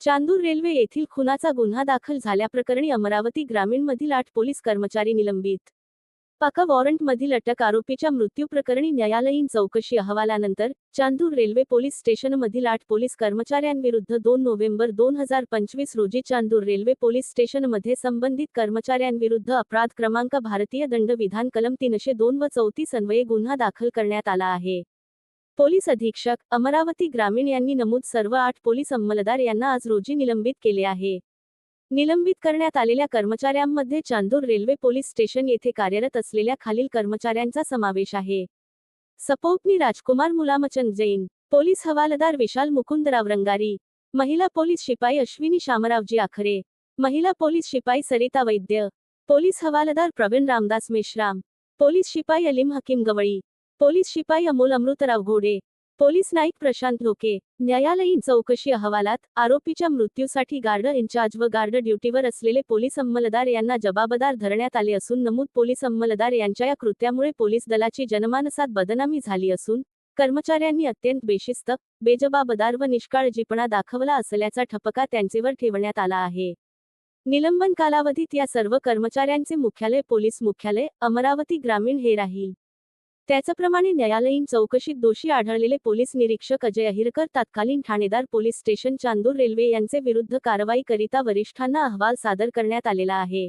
Chandur railway येथील खुनाचा गुन्हा दाखल झाल्याप्रकरणी अमरावती ग्रामीणमधील आठ पोलीस कर्मचारी निलंबित. पाका वॉरंटमधील अटक आरोपीच्या मृत्यूप्रकरणी न्यायालयीन चौकशी अहवालानंतर चांदूर रेल्वे पोलीस स्टेशनमधील आठ पोलीस कर्मचाऱ्यांविरुद्ध दोन नोव्हेंबर दोन हजार पंचवीस रोजी चांदूर रेल्वे पोलीस स्टेशनमध्ये संबंधित कर्मचाऱ्यांविरुद्ध अपराध क्रमांक भारतीय दंड विधान कलम तीनशे दोन व चौतीस अन्वये गुन्हा दाखल करण्यात आला आहे. पोलीस अधीक्षक अमरावती ग्रामीण यांनी नमूद सर्व आठ पोलीस अंमलदार यांना आज रोजी निलंबित केले आहे. निलंबित करण्यात आलेल्या कर्मचाऱ्यांमध्ये चांदूर रेल्वे पोलीस स्टेशन येथे कार्यरत असलेल्या खालील कर्मचाऱ्यांचा समावेश आहे. सपोपनी राजकुमार मुलामचंद जैन पोलीस हवालदार विशाल मुकुंदराव रंगारी महिला पोलीस शिपाई अश्विनी शामरावजी आखरे महिला पोलीस शिपाई सरिता वैद्य पोलीस हवालदार प्रवीण रामदास मेश्राम पोलीस शिपाई अलीम हकीम गवळी पोलीस शिपाई अमोल अमृतराव घोडे पोलीस नाईक प्रशांत लोके न्यायालयीन चौकशी अहवालात आरोपीच्या मृत्यूसाठी गार्ड इन्चार्ज व गार्ड ड्युटीवर असलेले पोलीस अंमलदार यांना जबाबदार धरण्यात आले असून नमूद पोलीस अंमलदार यांच्या या कृत्यामुळे पोलीस दलाची जनमानसात बदनामी झाली असून कर्मचाऱ्यांनी अत्यंत बेशिस्त बेजबाबदार व निष्काळजीपणा दाखवला असल्याचा ठपका त्यांचेवर ठेवण्यात आला आहे. निलंबन कालावधीत या सर्व कर्मचाऱ्यांचे मुख्यालय पोलीस मुख्यालय अमरावती ग्रामीण हे राहील. त्याचप्रमाणे न्यायालयीन चौकशीत दोषी आढळलेले पोलीस निरीक्षक अजय अहिरकर तत्कालीन ठाणेदार पोलीस स्टेशन चांदूर रेल्वे यांचे विरुद्ध कारवाई करिता वरिष्ठांना अहवाल सादर करण्यात आलेला आहे.